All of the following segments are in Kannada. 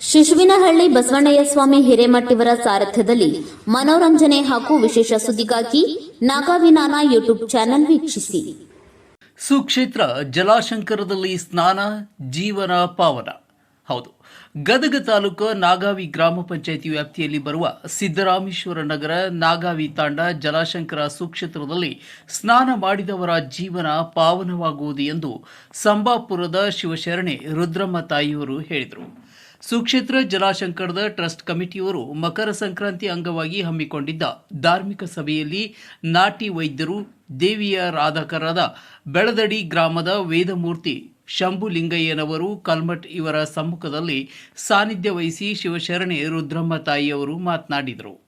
ಶಿಶುವಿನಹಳ್ಳಿ ಬಸವಣ್ಣಯ್ಯ ಸ್ವಾಮಿ ಹಿರೇಮಠಿವರ ಸಾರಥ್ಯದಲ್ಲಿ ಮನೋರಂಜನೆ ಹಾಗೂ ವಿಶೇಷ ಸುದ್ದಿಗಾಗಿ ನಾಗಾವಿನಾನ ಯೂಟ್ಯೂಬ್ ಚಾನೆಲ್ ವೀಕ್ಷಿಸಿ. ಸುಕ್ಷೇತ್ರ ಜಲಾಶಂಕರದಲ್ಲಿ ಸ್ನಾನ, ಜೀವನ, ಪಾವನ. ಹೌದು, ಗದಗ ತಾಲೂಕು ನಾಗಾವಿ ಗ್ರಾಮ ಪಂಚಾಯಿತಿ ವ್ಯಾಪ್ತಿಯಲ್ಲಿ ಬರುವ ಸಿದ್ದರಾಮೇಶ್ವರ ನಗರ ನಾಗಾವಿ ತಾಂಡ ಜಲಾಶಂಕರ ಸುಕ್ಷೇತ್ರದಲ್ಲಿ ಸ್ನಾನ ಮಾಡಿದವರ ಜೀವನ ಪಾವನವಾಗುವುದು ಎಂದು ಸಂಬಾಪುರದ ಶಿವಶರಣೆ ರುದ್ರಮ್ಮ ತಾಯಿಯವರು ಹೇಳಿದರು. ಸುಕ್ಷೇತ್ರ ಜಲಾಶಂಕರದ ಟ್ರಸ್ಟ್ ಕಮಿಟಿಯವರು ಮಕರ ಸಂಕ್ರಾಂತಿ ಅಂಗವಾಗಿ ಹಮ್ಮಿಕೊಂಡಿದ್ದ ಧಾರ್ಮಿಕ ಸಭೆಯಲ್ಲಿ ನಾಟಿ ವೈದ್ಯರು, ದೇವಿಯ ರಾಧಕರಾದ ಬೆಳದಡಿ ಗ್ರಾಮದ ವೇದಮೂರ್ತಿ ಶಂಭುಲಿಂಗಯ್ಯನವರು, ಕಲ್ಮಠ್ ಇವರ ಸಮ್ಮುಖದಲ್ಲಿ ಸಾನ್ನಿಧ್ಯ ವಹಿಸಿ ಶಿವಶರಣೆ ರುದ್ರಮ್ಮ ತಾಯಿಯವರು ಮಾತನಾಡಿದರು.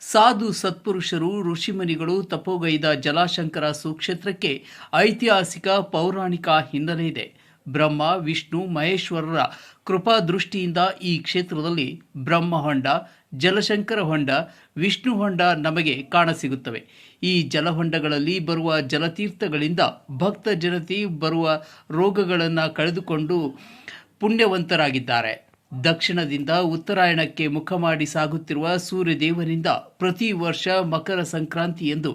ಸಾಧು ಸತ್ಪುರುಷರು, ಋಷಿಮುನಿಗಳು, ತಪೋಗೈದ ಜಲಾಶಂಕರ ಸುಕ್ಷೇತ್ರಕ್ಕೆ ಐತಿಹಾಸಿಕ ಪೌರಾಣಿಕ ಹಿನ್ನೆಲೆ ಇದೆ. ಬ್ರಹ್ಮ, ವಿಷ್ಣು, ಮಹೇಶ್ವರರ ಕೃಪಾ ದೃಷ್ಟಿಯಿಂದ ಈ ಕ್ಷೇತ್ರದಲ್ಲಿ ಬ್ರಹ್ಮ ಹೊಂಡ ಜಲಶಂಕರ ಹೊಂಡ, ವಿಷ್ಣು ಹೊಂಡ ನಮಗೆ ಕಾಣಸಿಗುತ್ತವೆ. ಈ ಜಲಹೊಂಡಗಳಲ್ಲಿ ಬರುವ ಜಲತೀರ್ಥಗಳಿಂದ ಭಕ್ತ ಜನತೆ ಬರುವ ರೋಗಗಳನ್ನು ಕಳೆದುಕೊಂಡು ಪುಣ್ಯವಂತರಾಗಿದ್ದಾರೆ. ದಕ್ಷಿಣದಿಂದ ಉತ್ತರಾಯಣಕ್ಕೆ ಮುಖ ಮಾಡಿ ಸಾಗುತ್ತಿರುವ ಸೂರ್ಯದೇವನಿಂದ ಪ್ರತಿ ವರ್ಷ ಮಕರ ಸಂಕ್ರಾಂತಿ ಎಂದು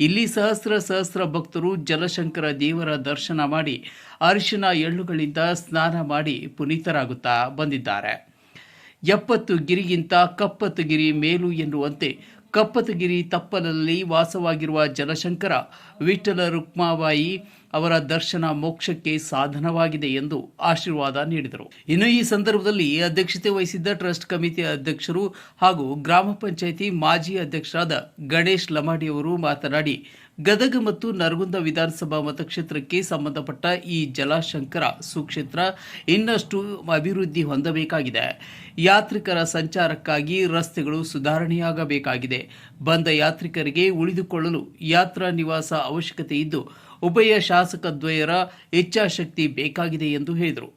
ಇಲ್ಲಿ ಸಹಸ್ರ ಸಹಸ್ರ ಭಕ್ತರು ಜಲಶಂಕರ ದೇವರ ದರ್ಶನ ಮಾಡಿ ಅರಿಶಿನ ಎಳ್ಳುಗಳಿಂದ ಸ್ನಾನ ಮಾಡಿ ಪುನೀತರಾಗುತ್ತಾ ಬಂದಿದ್ದಾರೆ. ಎಪ್ಪತ್ತು ಗಿರಿಗಿಂತ ಕಪ್ಪತ್ತು ಗಿರಿ ಮೇಲು ಎನ್ನುವಂತೆ ಕಪ್ಪತಗಿರಿ ತಪ್ಪಲಲ್ಲಿ ವಾಸವಾಗಿರುವ ಜಲಶಂಕರ ವಿಠಲ ರುಕ್ಮಾಬಾಯಿ ಅವರ ದರ್ಶನ ಮೋಕ್ಷಕ್ಕೆ ಸಾಧನವಾಗಿದೆ ಎಂದು ಆಶೀರ್ವಾದ ನೀಡಿದರು. ಇನ್ನು ಈ ಸಂದರ್ಭದಲ್ಲಿ ಅಧ್ಯಕ್ಷತೆ ವಹಿಸಿದ್ದ ಟ್ರಸ್ಟ್ ಕಮಿಟಿ ಅಧ್ಯಕ್ಷರು ಹಾಗೂ ಗ್ರಾಮ ಪಂಚಾಯಿತಿ ಮಾಜಿ ಅಧ್ಯಕ್ಷರಾದ ಗಣೇಶ್ ಲಮಾಡಿ ಅವರು ಮಾತನಾಡಿ ಗದಗ ಮತ್ತು ನರಗುಂದ ವಿಧಾನಸಭಾ ಮತಕ್ಷೇತ್ರಕ್ಕೆ ಸಂಬಂಧಪಟ್ಟ ಈ ಜಲಶಂಕರ ಸುಕ್ಷೇತ್ರ ಇನ್ನಷ್ಟು ಅಭಿವೃದ್ಧಿ ಹೊಂದಬೇಕಾಗಿದೆ. ಯಾತ್ರಿಕರ ಸಂಚಾರಕ್ಕಾಗಿ ರಸ್ತೆಗಳು ಸುಧಾರಣೆಯಾಗಬೇಕಾಗಿದೆ. ಬಂದ ಯಾತ್ರಿಕರಿಗೆ ಉಳಿದುಕೊಳ್ಳಲು ಯಾತ್ರಾ ನಿವಾಸ ಅವಶ್ಯಕತೆ ಇದ್ದು, ಉಭಯ ಶಾಸಕದ್ವಯರ ಇಚ್ಛಾಶಕ್ತಿ ಬೇಕಾಗಿದೆ ಎಂದು ಹೇಳಿದರು.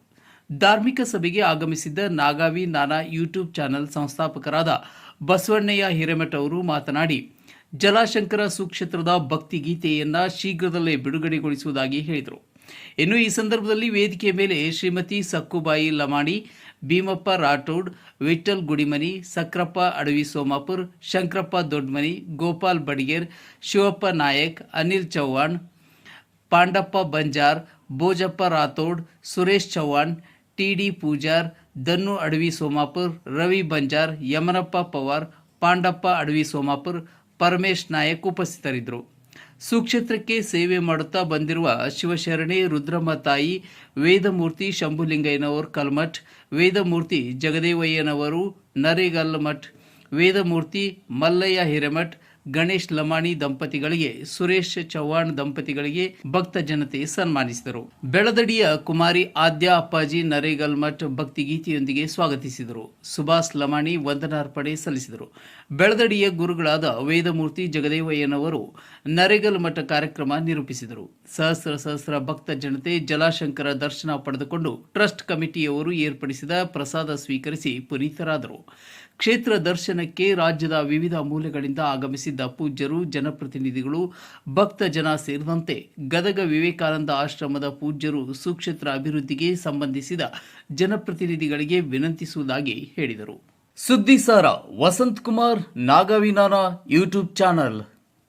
ಧಾರ್ಮಿಕ ಸಭೆಗೆ ಆಗಮಿಸಿದ್ದ ನಾಗಾವಿ ನಾನಾ ಯೂಟ್ಯೂಬ್ ಚಾನೆಲ್ ಸಂಸ್ಥಾಪಕರಾದ ಬಸವಣ್ಣಯ್ಯ ಹಿರೇಮಠ ಅವರು ಮಾತನಾಡಿ ಜಲಾಶಂಕರ ಸುಕ್ಷೇತ್ರದ ಭಕ್ತಿ ಗೀತೆಯನ್ನು ಶೀಘ್ರದಲ್ಲೇ ಬಿಡುಗಡೆಗೊಳಿಸುವುದಾಗಿ ಹೇಳಿದರು. ಇನ್ನು ಈ ಸಂದರ್ಭದಲ್ಲಿ ವೇದಿಕೆಯ ಮೇಲೆ ಶ್ರೀಮತಿ ಸಕ್ಕುಬಾಯಿ ಲಮಾಣಿ, ಭೀಮಪ್ಪ ರಾಠೋಡ್ ವಿಠಲ್ ಗುಡಿಮನಿ, ಸಕ್ರಪ್ಪ ಅಡವಿ ಸೋಮಾಪುರ್, ಶಂಕರಪ್ಪ ದೊಡ್ಮನಿ, ಗೋಪಾಲ್ ಬಡಿಗೇರ್, ಶಿವಪ್ಪ ನಾಯಕ್, ಅನಿಲ್ ಚೌಹಾಣ್, ಪಾಂಡಪ್ಪ ಬಂಜಾರ್ ಬೋಜಪ್ಪ ರಾಥೋಡ್, ಸುರೇಶ್ ಚೌಹಾಣ್ ಟಿ ಡಿ ಪೂಜಾರ್ ದನ್ನು ಅಡವಿ ಸೋಮಾಪುರ್, ರವಿ ಬಂಜಾರ್, ಯಮನಪ್ಪ ಪವಾರ್, ಪಾಂಡಪ್ಪ ಅಡವಿ ಸೋಮಾಪುರ್ ಪರಮೇಶ್ ನಾಯಕ್ ಉಪಸ್ಥಿತರಿದ್ದರು. ಸುಕ್ಷೇತ್ರಕ್ಕೆ ಸೇವೆ ಮಾಡುತ್ತಾ ಬಂದಿರುವ ಶಿವಶರಣೆ, ರುದ್ರಮ್ಮ ತಾಯಿ, ವೇದಮೂರ್ತಿ ಶಂಭುಲಿಂಗಯ್ಯನವರು ಕಲ್ಮಠ್, ವೇದಮೂರ್ತಿ ಜಗದೇವಯ್ಯನವರು ನರೇಗಲ್ಮಠ್, ವೇದಮೂರ್ತಿ ಮಲ್ಲಯ್ಯ ಹಿರೇಮಠ್ ಗಣೇಶ್ ಲಮಾಣಿ ದಂಪತಿಗಳಿಗೆ, ಸುರೇಶ್ ಚೌಹಾಣ್ ದಂಪತಿಗಳಿಗೆ ಭಕ್ತ ಜನತೆ ಸನ್ಮಾನಿಸಿದರು. ಬೆಳದಡಿಯ ಕುಮಾರಿ ಆದ್ಯ ಅಪ್ಪಾಜಿ ನರೇಗಲ್ ಮಠ್ ಭಕ್ತಿಗೀತೆಯೊಂದಿಗೆ ಸ್ವಾಗತಿಸಿದರು. ಸುಭಾಷ್ ಲಮಾಣಿ ವಂದನಾರ್ಪಣೆ ಸಲ್ಲಿಸಿದರು. ಬೆಳದಡಿಯ ಗುರುಗಳಾದ ವೇದಮೂರ್ತಿ ಜಗದೇವಯ್ಯನವರು ನರೇಗಲ್ ಮಠ ಕಾರ್ಯಕ್ರಮ ನಿರೂಪಿಸಿದರು. ಸಹಸ್ರ ಸಹಸ್ರ ಭಕ್ತ ಜನತೆ ಜಲಾಶಂಕರ ದರ್ಶನ ಪಡೆದುಕೊಂಡು ಟ್ರಸ್ಟ್ ಕಮಿಟಿಯವರು ಏರ್ಪಡಿಸಿದ ಪ್ರಸಾದ ಸ್ವೀಕರಿಸಿ ಪುನೀತರಾದರು. ಕ್ಷೇತ್ರ ದರ್ಶನಕ್ಕೆ ರಾಜ್ಯದ ವಿವಿಧ ಮೂಲೆಗಳಿಂದ ಆಗಮಿಸಿದ್ದ ಪೂಜ್ಯರು, ಜನಪ್ರತಿನಿಧಿಗಳು ಭಕ್ತ ಜನ ಸೇರಿದಂತೆ ಗದಗ ವಿವೇಕಾನಂದ ಆಶ್ರಮದ ಪೂಜ್ಯರು ಸುಕ್ಷೇತ್ರ ಅಭಿವೃದ್ಧಿಗೆ ಸಂಬಂಧಿಸಿದ ಜನಪ್ರತಿನಿಧಿಗಳಿಗೆ ವಿನಂತಿಸುವುದಾಗಿ ಹೇಳಿದರು. ಸುದ್ದಿಸಾರ ವಸಂತ್ ಕುಮಾರ್, ನಾಗವಿನಾನ ಯೂಟ್ಯೂಬ್ ಚಾನಲ್.